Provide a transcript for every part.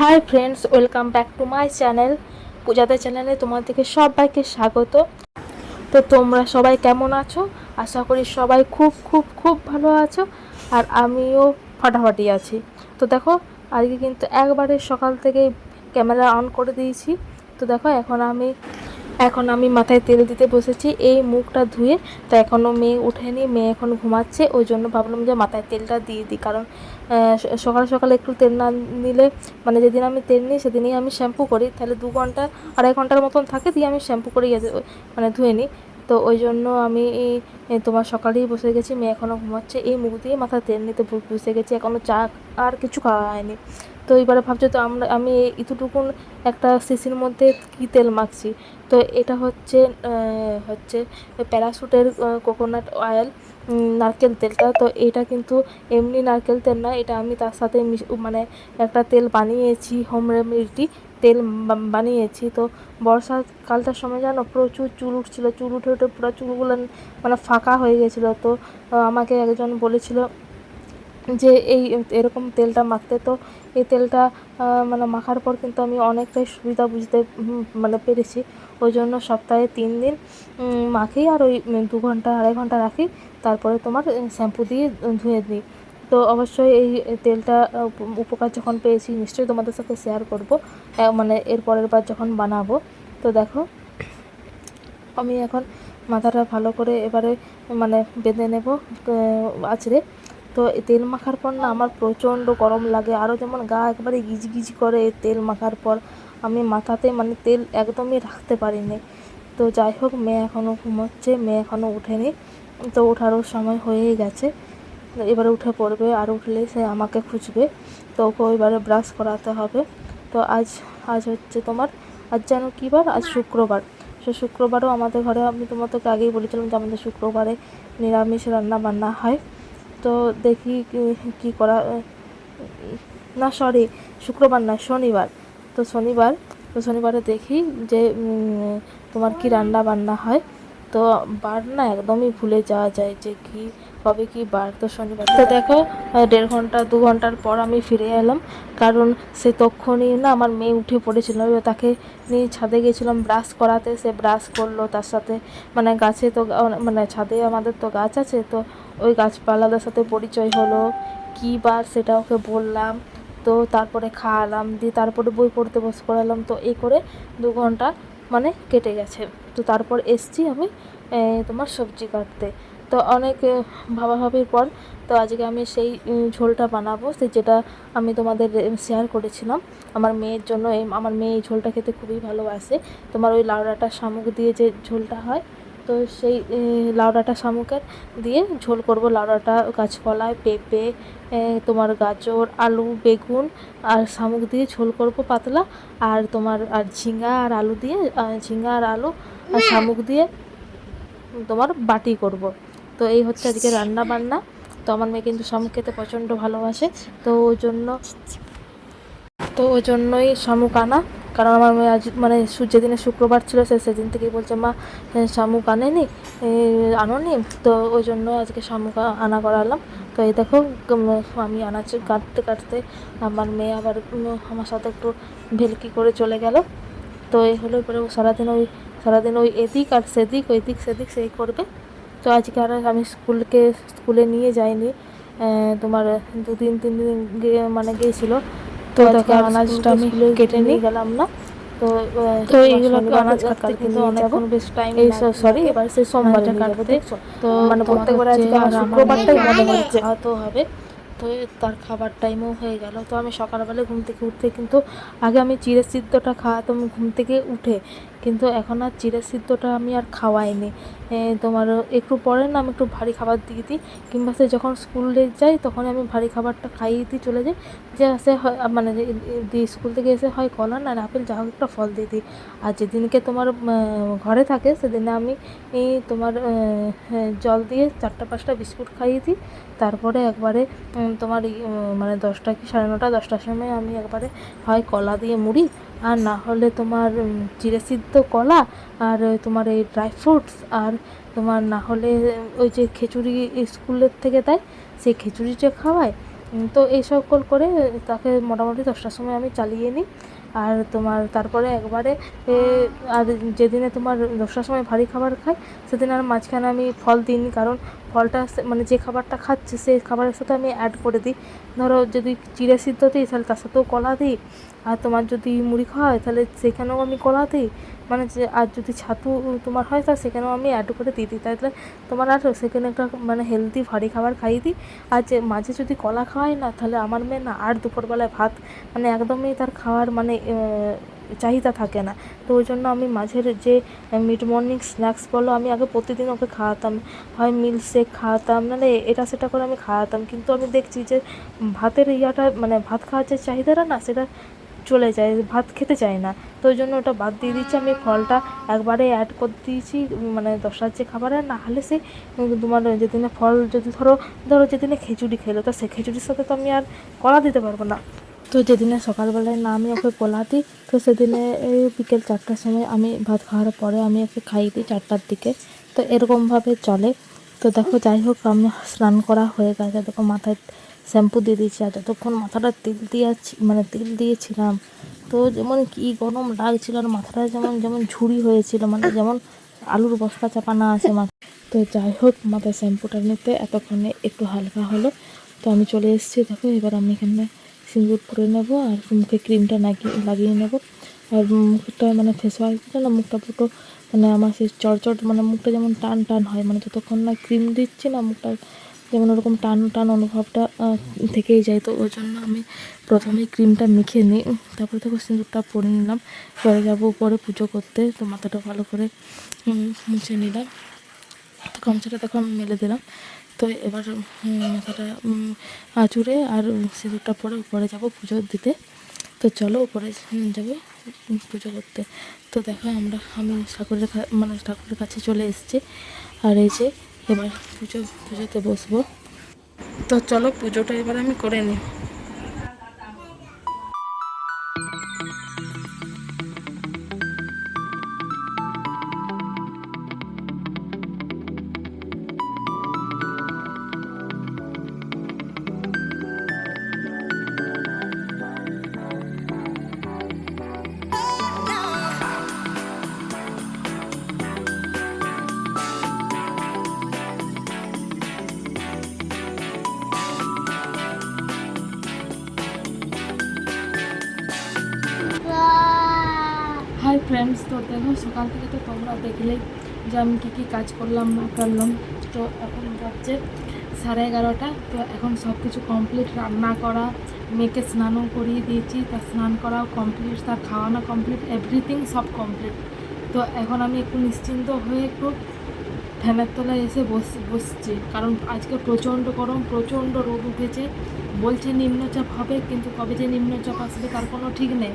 Hi friends welcome back to my channel পূজাদের চ্যানেলে তোমাদেরকে সবাইকে স্বাগত। তো তোমরা সবাই কেমন আছো? আশা করি সবাই খুব খুব খুব ভালো আছো আর আমিও ফাটাফাটি আছি। তো দেখো, আজকে কিন্তু একবারে সকাল থেকে ক্যামেরা অন করে দিয়েছি। তো দেখো, এখন আমি এখন আমি মাথায় তেল দিতে বসেছি, এই মুখটা ধুয়ে তো এখনও মেয়ে ওঠেনি মেয়ে এখন ঘুমাচ্ছে, ওই জন্য ভাবলাম যে মাথায় তেলটা দিয়ে দিই, কারণ সকাল সকালে একটু তেল না নিলে মানে যেদিন আমি তেল নিই সেদিনই আমি শ্যাম্পু করি, তাহলে দু ঘণ্টা, আড়াই ঘণ্টার মতন থাকে দিয়ে আমি শ্যাম্পু করে মানে ধুয়ে নিই, তো ওই জন্য আমি তোমার সকালেই বসে গেছি, মেয়ে এখনও ঘুমাচ্ছে, এই মুখ দিয়ে মাথায় তেল নিতে বসে গেছি এখনও চা আর কিছু খাওয়া হয়নি তো এবারে ভাবছ তো আমরা, আমি এই ইতুটুকুন একটা শিশির মধ্যে কী তেল মাখছি? তো এটা হচ্ছে হচ্ছে প্যারাশুটের কোকোনাট অয়েল নারকেল তেলটা। তো এটা কিন্তু এমনি নারকেল তেল না, এটা আমি তার সাথে মানে একটা তেল বানিয়েছি, হোম রেমেডি তেল বানিয়েছি। তো বর্ষাকালটার সময় জানো, প্রচুর চুল উঠছিলো, চুল উঠে উঠে পুরো চুলগুলো মানে ফাঁকা হয়ে গেছিল। তো আমাকে একজন বলেছিল যে এই এরকম তেলটা মাখতে, তো এই তেলটা মানে মাখার পর কিন্তু আমি অনেকটাই সুবিধা বুঝতে মানে পেরেছি। ওই জন্য সপ্তাহে তিন দিন মাখি আর ওই দু ঘণ্টা, আড়াই ঘণ্টা রাখি। তারপরে তোমার শ্যাম্পু দিয়ে ধুয়ে দিই তো অবশ্যই এই তেলটা উপকার যখন পেয়েছি, নিশ্চয়ই তোমাদের সাথে শেয়ার করব। মানে এর পরের বার যখন বানাবো। তো দেখো, আমি এখন মাথাটা ভালো করে এবারে মানে বেঁধে নেব আছড়ে তো তেল মাখার পর না আমার প্রচণ্ড গরম লাগে। আরও যেমন গা একবারে গিজ গিজ করে তেল মাখার পর আমি মাথাতে মানে তেল একদমই রাখতে পারিনি। তো যাই হোক মেয়ে এখনও ঘুমোচ্ছে মেয়ে এখনও ওঠেনি। তো ওঠারও সময় হয়েই গেছে। এবারে উঠে পড়বে আর উঠলে সে আমাকে খুঁজবে। তো ওকে এবারে ব্রাশ করাতে হবে। তো আজ আজ হচ্ছে তোমার আজ যেন কী বার? আজ শুক্রবার। সে শুক্রবারও আমাদের ঘরে আমি তোমাদেরকে আগেই বলেছিলাম যে আমাদের শুক্রবারে নিরামিষ রান্না বান্না হয়। তো দেখি কি- করা, না সরি শুক্রবার না শনিবার। তো শনিবার, তো শনিবারে দেখি যে তোমার কি রান্না বান্না হয়। তো বার না একদমই ভুলে যাওয়া যায় যে কি, কবে কি বার। তো শনিবার, তো দেখো, দেড় ঘণ্টা, দু ঘণ্টার পর আমি ফিরে এলাম। কারণ সে তখনই না আমার মেয়ে উঠে পড়েছিল তাকে নিয়ে ছাদে গেছিলাম ব্রাশ করাতে। সে ব্রাশ করল, তার সাথে মানে গাছে তো মানে ছাদে আমাদের তো গাছ আছে, তো ওই গাছপালাদের সাথে পরিচয় হলো। কী বার সেটা ওকে বললাম। তো তারপরে খাওয়ালাম, দিয়ে তারপরে বই পড়তে বসে পড়ালাম। তো এই করে দু ঘণ্টা মানে কেটে গেছে। তো তারপর এসছি আমি তোমার সবজি কাটতে। তো অনেক ভাবাভাবির পর তো আজকে আমি সেই ঝোলটা বানাবো। সে যেটা আমি তোমাদের শেয়ার করেছিলাম। আমার মেয়ের জন্য আমার মেয়ে এই ঝোলটা খেতে খুবই ভালোবাসে। তোমার ওই লাউডাটা শামুক দিয়ে যে ঝোলটা হয় তো সেই এ, লাউডাঁটা শামুকের দিয়ে ঝোল করব। লাউডাঁটা কাঁচকলা পেঁপে তোমার গাজর আলু বেগুন আর শামুক দিয়ে ঝোল করব পাতলা। আর তোমার আর ঝিঙ্গা আর আলু দিয়ে ঝিঙ্গা আর আলু আর শামুক দিয়ে তোমার বাটি করব। তো এই হচ্ছে আজকে রান্না বান্না তো আমার মেয়ে কিন্তু শামুক খেতে প্রচণ্ড ভালোবাসে। তো ওই জন্য তো ওই জন্যই শামুক আনা। কারণ আমার মেয়ে আজ মানে যেদিনে শুক্রবার ছিল সে সেদিন থেকেই বলছে, মা শামুক আনেনি আনোনি? তো ওই জন্য আজকে শামুক আনা করালাম। তো এই দেখো আমি আনাজ কাটতে কাটতে আমার মেয়ে আবার আমার সাথে একটু ভেলকি করে চলে গেল। তো এই হলো পরে সারাদিন ওই সারাদিন ওই এদিক আর সেদিক, ওই দিক সেদিক সেই করবে। তো আজকে আর আমি স্কুলকে, স্কুলে নিয়ে যাইনি। তোমার দুদিন তিন দিন গিয়ে- মানে গিয়েছিল তো দেখো আনাজটা আমি কেটে নিয়ে গেলাম না। তো তো এইগুলো আনাজ কাটতে কিন্তু অনেকক্ষণ বেশ টাইম এই সরি এবার সেই সোমবারটা কাটতে তো মানে প্রত্যেকবার আজকে শুক্রবারটাই মনে হচ্ছে তো হবে। তো তার খাবার টাইমও হয়ে গেল। তো আমি সকালবেলা ঘুম থেকে উঠতে কিন্তু আগে আমি চিড়ে সিদ্ধটা খাওয়াতাম ঘুম থেকে উঠে। কিন্তু এখন আর চিড়ে সিদ্ধটা আমি আর খাওয়াইনি। তোমার একটু পরে না আমি একটু ভারী খাবার দিয়ে দিই। কিংবা সে যখন স্কুলে যাই তখন আমি ভারী খাবারটা খাইয়ে দিই চলে যাই। যে সে মানে স্কুল থেকে এসে হয় কলা, না, আপেল, যা হোক একটা ফল দিয়ে দিই। আর যেদিনকে তোমার ঘরে থাকে, সেদিনে আমি তোমার জল দিয়ে চারটা, পাঁচটা বিস্কুট খাইয়ে দিই। তারপরে একবারে তোমার মানে দশটা কি সাড়ে নটা, দশটার সময় আমি একবারে হয় কলা দিয়ে মুড়ি। আর না হলে তোমার চিরেসিদ্ধ সিদ্ধ কলা আর তোমার এই ড্রাই ফ্রুটস আর তোমার না হলে ওই যে খিচুড়ি স্কুলের থেকে দেয়, সেই খিচুড়িটা খাওয়ায়। তো এই সকল করে তাকে মোটামুটি দশটার সময় আমি চালিয়ে নিই। আর তোমার তারপরে একবারে আর যেদিনে তোমার দশটার সময় ভারী খাবার খাই সেদিন আর মাঝখানে আমি ফল দিইনি, কারণ ফলটা মানে যে খাবারটা খাচ্ছে, সেই খাবারের সাথে আমি অ্যাড করে দিই। ধরো যদি চিড়ে সিদ্ধ দিই, তাহলে তার সাথেও কলা দিই। আর তোমার যদি মুড়ি খাওয়া হয়, তাহলে সেখানেও আমি কলা দিই। মানে যে, আর যদি ছাতু তোমার হয়, তাহলে সেখানেও আমি অ্যাড করে দিয়ে দিই। তাহলে তোমার আর সেখানে একটা মানে হেলদি ভারী খাবার খাইয়ে দিই। আর যে মাঝে যদি কলা খাওয়াই না, তাহলে আমার মেয়ে না, আর দুপুরবেলায় ভাত মানে একদমই তার খাওয়ার মানে চাহিদা থাকে না। তো ওই জন্য আমি মাঝের যে মিড মর্নিং স্ন্যাক্স বলো আমি আগে প্রতিদিন ওকে খাওয়াতাম। হয় মিল্ক শেক খাওয়াতাম মানে এটা সেটা করে আমি খাওয়াতাম। কিন্তু আমি দেখছি যে ভাতের ইয়াটা মানে ভাত খাওয়ার যে চাহিদাটা না সেটা চলে যায় ভাত খেতে চায় না। তো ওই জন্য ওটা বাদ দিয়ে দিচ্ছি। আমি ফলটা একবারে অ্যাড করে দিয়েছি মানে দশটার যে খাবারে না হলে উম, তোমার যেদিনে ফল যদি ধরো ধরো যেদিনে খিচুড়ি খেলো তো সেই খিচুড়ির সাথে তো আমি আর কলা দিতে পারব না। তো যেদিনে সকালবেলায় না আমি ওকে দিই তো সেদিনে এই বিকেল চারটার সময় আমি ভাত খাওয়ার পরে আমি ওকে খাইয়ে দিই চারটার দিকে। তো এরকমভাবে চলে। তো দেখো যাই হোক আমি স্নান করা হয়ে গেছে। দেখো, মাথায় শ্যাম্পু দিয়ে দিয়েছি আর যতক্ষণ মাথাটা তেল দিয়ে আছি- মানে তেল দিয়েছিলাম, তো যেমন কি গরম লাগছিল আর মাথাটা যেমন যেমন ঝুড়ি হয়েছিল মানে যেমন আলুর বস্তা চাপানো আছে মাথা তো যাই হোক মাথায় শ্যাম্পুটা নিতে এতক্ষণে একটু হালকা হলো। তো আমি চলে এসেছি। দেখো, এবার আমি এখানে সিঁদুর পরে নেব আর মুখে ক্রিমটা লাগিয়ে লাগিয়ে নেব। আর মুখটা মানে ফেস ওয়াশ না, মুখটা পুরো মানে আমার সেই চটচট মানে মুখটা যেমন টান টান হয় মানে যতক্ষণ না ক্রিম দিচ্ছি না মুখটা যেমন ওরকম টান টান অনুভবটা থেকেই যায়। তো ওই জন্য আমি প্রথমে ক্রিমটা মেখে নিই, তারপরে দেখো সিঁদুরটা পরে নিলাম। পরে যাব উপরে পুজো করতে, তো মাথাটা ভালো করে মুছে নিলাম। তো গামছাটা তখন মেলে দিলাম। তো এবার মাথাটা আঁচুড়ে আর সিঁদুরটা পরে উপরে যাব পুজো দিতে। তো চলো উপরে যাব পুজো করতে। তো দেখো আমরা, আমি ঠাকুরের মানে ঠাকুরের কাছে চলে এসেছি। আর এই যে, এবার পুজো, পুজোতে বসবো। তো চলো পুজোটা এবার আমি করে নিই। ফ্রেন্ডস তো দেখো, সকাল থেকে তো তোমরা দেখলে যে আমি কী কী কাজ করলাম, না করলাম। তো এখন বাজছে সাড়ে এগারোটা, তো এখন সব কিছু কমপ্লিট রান্না করা, মেয়েকে স্নানও করিয়ে দিয়েছি তার স্নান করাও কমপ্লিট তার খাওয়ানো কমপ্লিট এভরিথিং সব কমপ্লিট তো এখন আমি একটু নিশ্চিন্ত হয়ে একটু ফ্যানের তলায় এসে বস, বসছি, কারণ আজকে প্রচণ্ড গরম, প্রচণ্ড রোদ উঠেছে। বলছে নিম্নচাপ হবে, কিন্তু কবে যে নিম্নচাপ আসবে তার কোনো ঠিক নেই।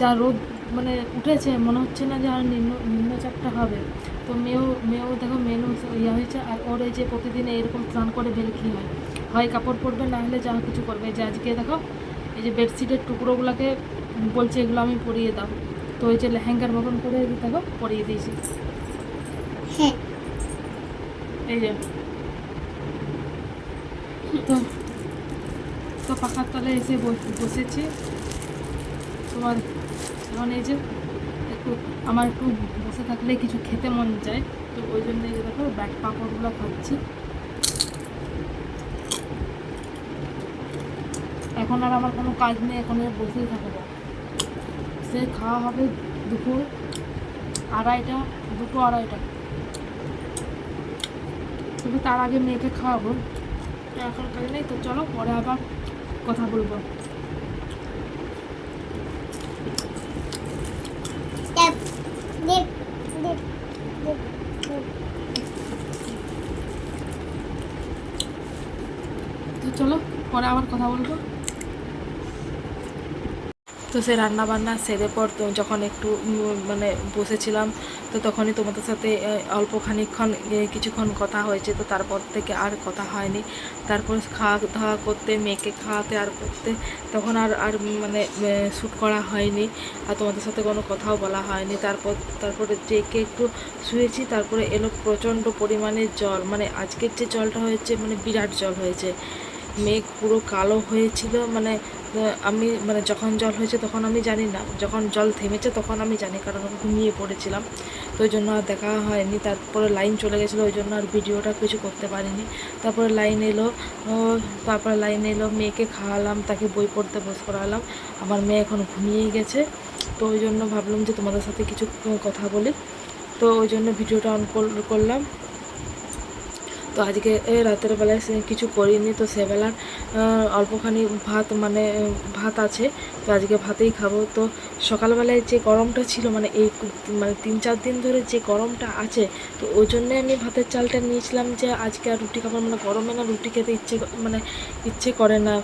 যা রোদ মানে উঠেছে মনে হচ্ছে না যে আর নিম্ন নিম্নচাপটা হবে। তো মেয়েও মেয়েও দেখো মেনু ইয়ে হয়েছে আর ওর এই যে প্রতিদিন এরকম স্নান করে বেলকি হয়? হয় কাপড় পরবে না হলে যা কিছু করবে। যে আজকে দেখো এই যে বেডশিটের টুকরোগুলোকে বলছে এগুলো আমি পরিয়ে দাও। তো ওই যে লেহেঙ্গার মতন করে দেখো পরিয়ে দিয়েছি। হ্যাঁ। এই যে। তো তো পাখার তলে এসে বস- বসেছি। তোমার এখন এই যে একটু আমার একটু বসে থাকলে কিছু খেতে মন যায়, তো ওই জন্য এই যে দেখো ব্যাট পাঁপড়গুলো খাচ্ছি। এখন আর আমার কোনো কাজ নেই, এখন আর বসেই থাকে না সে খাওয়া হবে দুপুর আড়াইটা, দুটো আড়াইটা। তবে তার আগে মেয়েকে খাওয়াবো। এখন কাজ নেই, তো চলো পরে আবার কথা বলব Dip, dip, dip, dip, dip. তো চলো পরে আবার কথা বলব? তো সে রান্না বান্না সেরে পর তো যখন একটু মানে বসেছিলাম, তো তখনই তোমাদের সাথে অল্প খানিকক্ষণ কিছুক্ষণ কথা হয়েছে। তো তারপর থেকে আর কথা হয়নি। তারপর খাওয়া দাওয়া করতে, মেয়েকে খাওয়াতে আর করতে তখন আর আর মানে শ্যুট করা হয়নি। আর তোমাদের সাথে কোনো কথাও বলা হয়নি। তারপর, তারপরে ডেকে একটু শুয়েছি। তারপরে এলো প্রচণ্ড পরিমাণে জল। মানে আজকের যে জলটা হয়েছে মানে বিরাট জল হয়েছে। মেঘ পুরো কালো হয়েছিল মানে আমি মানে যখন জল হয়েছে তখন আমি জানি না। যখন জল থেমেছে তখন আমি জানি, কারণ আমি ঘুমিয়ে পড়েছিলাম। তো ওই জন্য আর দেখা হয়নি। তারপরে লাইন চলে গেছিল, ওই জন্য আর ভিডিওটা কিছু করতে পারিনি। তারপরে লাইন এলো তারপরে লাইন এলো, মেয়েকে খাওয়ালাম, তাকে বই পড়তে বস করালাম। আমার মেয়ে এখন ঘুমিয়েই গেছে। তো ওই জন্য ভাবলাম যে তোমাদের সাথে কিছু কথা বলি। তো ওই জন্য ভিডিওটা অন কর- করলাম। তো আজকে রাতের বেলায় কিছু করিনি, তো সেবেলার অল্পখানি ভাত মানে ভাত আছে, তো আজকে ভাতেই খাব। তো সকালবেলায় যে গরমটা ছিল মানে এই মানে তিন চার দিন ধরে যে গরমটা আছে, তো ওই জন্যে আমি ভাতের চালটা নিয়েছিলাম যে আজকে আর রুটি খাব মানে গরমে না রুটি খেতে ইচ্ছে মানে ইচ্ছে করে না।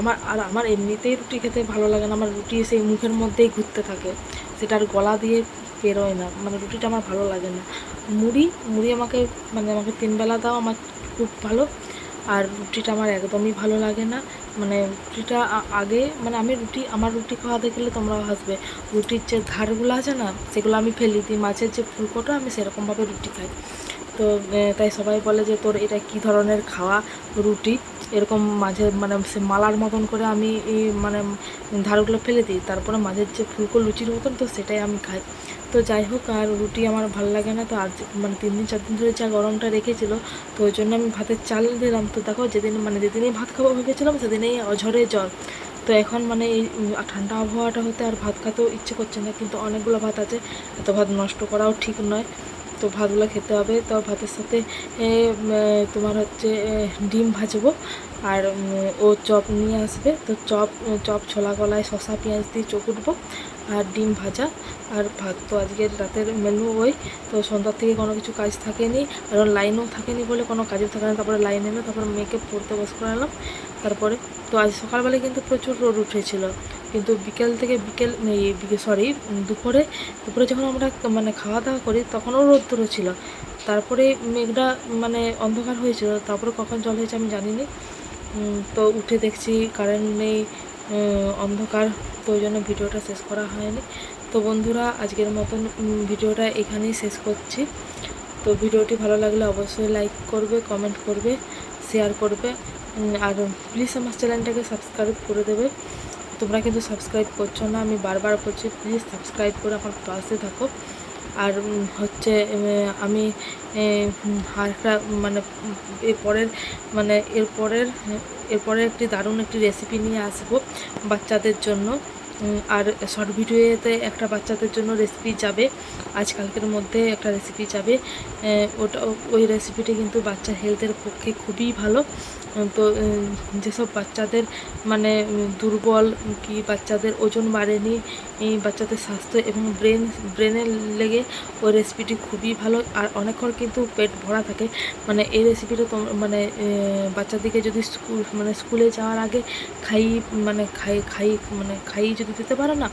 আমার, আর আমার এমনিতেই রুটি খেতে ভালো লাগে না, আমার রুটি সেই মুখের মধ্যেই ঘুরতে থাকে। সেটা আর গলা দিয়ে বেরোয় না মানে রুটিটা আমার ভালো লাগে না। মুড়ি মুড়ি আমাকে মানে আমাকে তিনবেলা দাও, আমার খুব ভালো। আর রুটিটা আমার একদমই ভালো লাগে না। মানে রুটিটা আগে মানে আমি রুটি, আমার রুটি খাওয়া দেখলে তোমরাও হাসবে। রুটির যে ধারগুলো আছে না, সেগুলো আমি ফেলি দিই। মাছের যে ফুলকোটা, আমি সেরকমভাবে রুটি খাই। তো তাই সবাই বলে যে তোর এটা কি ধরনের খাওয়া রুটি? এরকম মাঝে মানে সে মালার মতন করে আমি মানে ধারগুলো ফেলে দিই। তারপরে মাঝের যে ফুলকো লুচির মতন, তো সেটাই আমি খাই। তো যাই হোক, আর রুটি আমার ভালো লাগে না, তো আজ মানে তিন দিন, চার দিন ধরে যা গরমটা রেখেছিল, তো ওই জন্য আমি ভাতের চাল দিলাম। তো দেখো, যেদিন মানে যেদিনই ভাত খাব ভেবেছিলাম, সেদিনেই অঝরে জ্বর। তো এখন মানে এই ঠান্ডা আবহাওয়াটা হতে আর ভাত খেতেও ইচ্ছে করছে না, কিন্তু অনেকগুলো ভাত আছে, এত ভাত নষ্ট করাও ঠিক নয়। তো ভাতগুলো খেতে হবে, তো ভাতের সাথে তোমার হচ্ছে ডিম ভাজবো, আর ও চপ নিয়ে আসবে। তো চপ চপ ছোলা গলায় শশা পেঁয়াজ দিয়ে চকুটবো আর ডিম ভাজা আর ভাত। তো আজকের রাতের মেনু ওই। তো সন্ধ্যার থেকে কোনো কিছু কাজ থাকেনি, কারণ লাইনও থাকেনি বলে কোনো কাজও থাকে না। তারপরে লাইন এলো, তারপরে মেয়েকে পড়তে বস করালাম। তারপরে তো আজ সকালবেলায় কিন্তু প্রচুর রোদ উঠেছিল। কিন্তু বিকেল থেকে বিকেল সরি দুপুরে দুপুরে যখন আমরা মানে খাওয়া দাওয়া করি তখনও রোদ ছিল তারপরে মেঘটা মানে অন্ধকার হয়েছিল। তারপরে কখন জল হয়েছে আমি জানি না তো উঠে দেখছি কারেন্ট নেই। অন্ধকার তো ওই জন্য ভিডিওটা শেষ করা হয়নি। তো বন্ধুরা, আজকের মতন ভিডিওটা এখানেই শেষ করছি। তো ভিডিওটি ভালো লাগলে অবশ্যই লাইক করবে কমেন্ট করবে শেয়ার করবে আর প্লিজ আমার চ্যানেলটাকে সাবস্ক্রাইব করে দেবে। তোমরা কিন্তু সাবস্ক্রাইব করছ না, আমি বারবার বলছি প্লিজ সাবস্ক্রাইব করে আমার পাশে থাকো। আর হচ্ছে আমি হাঁসটা মানে এরপরের মানে এরপরের এরপরে একটি দারুণ একটি রেসিপি নিয়ে আসব বাচ্চাদের জন্য। আর শর্ট ভিডিওতে একটা বাচ্চাদের জন্য রেসিপি যাবে। আজকালকের মধ্যে একটা রেসিপি যাবে। ওটা, ওই রেসিপিটি কিন্তু বাচ্চার হেলথের পক্ষে খুবই ভালো। তো যেসব বাচ্চাদের মানে দুর্বল কি বাচ্চাদের ওজন বাড়েনি বাচ্চাদের স্বাস্থ্য এবং ব্রেন ব্রেনের লেগে ওই রেসিপিটি খুবই ভালো। আর অনেকক্ষণ কিন্তু পেট ভরা থাকে। মানে এই রেসিপিটা মানে বাচ্চাদেরকে যদি স্কুল মানে স্কুলে যাওয়ার আগে খাই মানে খাই খাই মানে খাই যদি দিতে পারো না?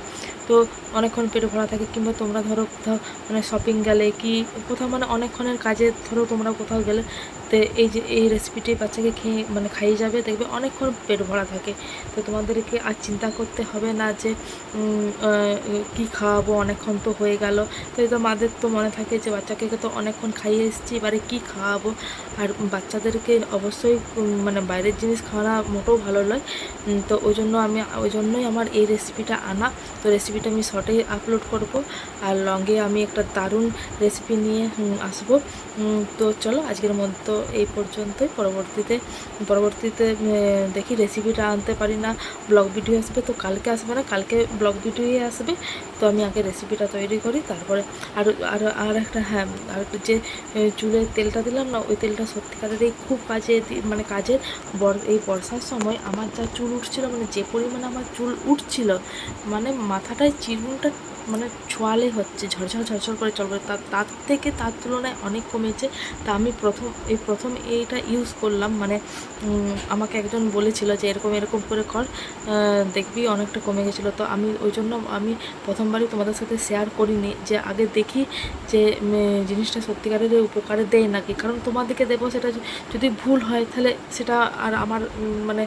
তো অনেকক্ষণ পেট ভরা থাকে কিংবা তোমরা ধরো কোথাও মানে শপিং গেলে কি কোথাও মানে অনেকক্ষণের কাজে ধরো তোমরা কোথাও গেলে তো এই যে, এই রেসিপিটি বাচ্চাকে খেয়ে মানে খাইয়ে যাবে, দেখবে অনেকক্ষণ পেট ভরা থাকে। তো তোমাদেরকে আর চিন্তা করতে হবে না যে কি খাওয়াবো, অনেকক্ষণ তো হয়ে গেল। তো এই তো মাদের তো মনে থাকে যে, বাচ্চাকে তো অনেকক্ষণ খাইয়ে এসেছি, এবারে কী খাওয়াবো? আর বাচ্চাদেরকে অবশ্যই মানে বাইরের জিনিস খাওয়ানো মোটেও ভালো নয়। তো ওই জন্য আমি, ওই জন্যই আমার এই রেসিপিটা আনা। তো রেসিপিটা আমি শর্টে আপলোড করব। আর লঙ্গে আমি একটা দারুণ রেসিপি নিয়ে আসব। তো চলো, আজকের মতো এই পর্যন্তই। পরবর্তীতে পরবর্তীতে দেখি রেসিপিটা আনতে পারি না ব্লগ ভিডিও আসবে, তো কালকে আসবে না, কালকে ব্লগ ভিডিওই আসবে। তো আমি আগে রেসিপিটা তৈরি করি, তারপরে আর আর আর একটা হ্যাঁ আর যে চুলের তেলটা দিলাম না, ওই তেলটা সত্যিকারেরই খুব কাজে মানে কাজের এই বর্ষার সময় আমার যা চুল উঠছিল মানে যে পরিমাণে আমার চুল উঠছিল মানে মাথাটায় চিরুনটা মানে ছোয়ালে হচ্ছে, ঝরঝর ঝরঝর করে চলবে। তার তার থেকে তার তুলনায় অনেক কমেছে। তা আমি প্রথম, এই প্রথম এইটা ইউজ করলাম। মানে আমাকে একজন বলেছিল যে, এরকম এরকম করে কর। দেখবি অনেকটা কমে গেছিল। তো আমি ওই জন্য আমি প্রথমবারই তোমাদের সাথে শেয়ার করিনি যে, আগে দেখি যে জিনিসটা সত্যিকারের উপকারে দেয় নাকি? কারণ তোমাদেরকে দেবো সেটা যদি ভুল হয়, তাহলে সেটা আর আমার মানে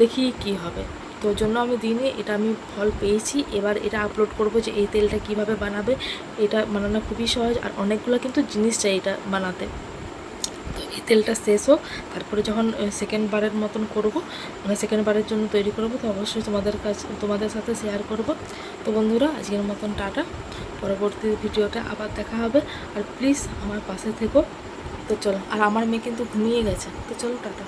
দেখি কি হবে। তো জন্য আমি দিইনি এটা আমি ফল পেয়েছি। এবার এটা আপলোড করব যে এই তেলটা কীভাবে বানাবে। এটা বানানো খুবই সহজ আর অনেকগুলো কিন্তু জিনিস চাই এটা বানাতে। তো এই তেলটা শেষ হোক, তারপরে যখন সেকেন্ড বারের মতন করব মানে সেকেন্ড বারের জন্য তৈরি করব, তো অবশ্যই তোমাদের কাছে, তোমাদের সাথে শেয়ার করব। তো বন্ধুরা, আজকের মতন টাটা। পরবর্তী ভিডিওটা আবার দেখা হবে। আর প্লিজ আমার পাশে থেকো। তো চলো, আর আমার মেয়ে কিন্তু ঘুমিয়ে গেছে। তো চলো, টাটা।